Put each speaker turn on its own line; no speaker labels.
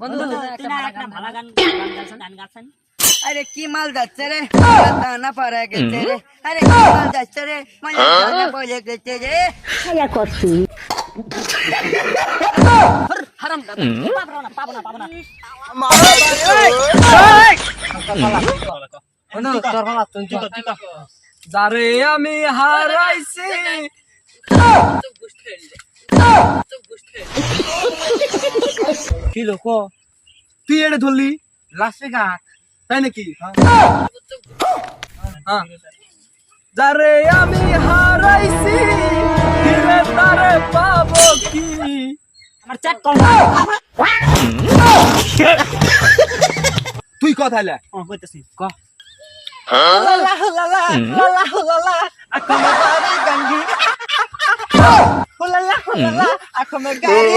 বন্ধু
আরে কি মাল যাচ্ছে রে দানা পারা গেছে রে আরে কি মাল যাচ্ছে রে মানে বলে গেছে রে
করছি আমি হারাইছি
কি লোক
পিয়ড়ে ঢললি
লাসে গান
তাই নাকি হ্যাঁ আরে আমি হারাইছি কেবে তারে পাবো কি
আমার চ্যাট কল
তুই কতালা
হ্যাঁ কইতেছি ক
হলালালালা হলালালা اكو মে গালি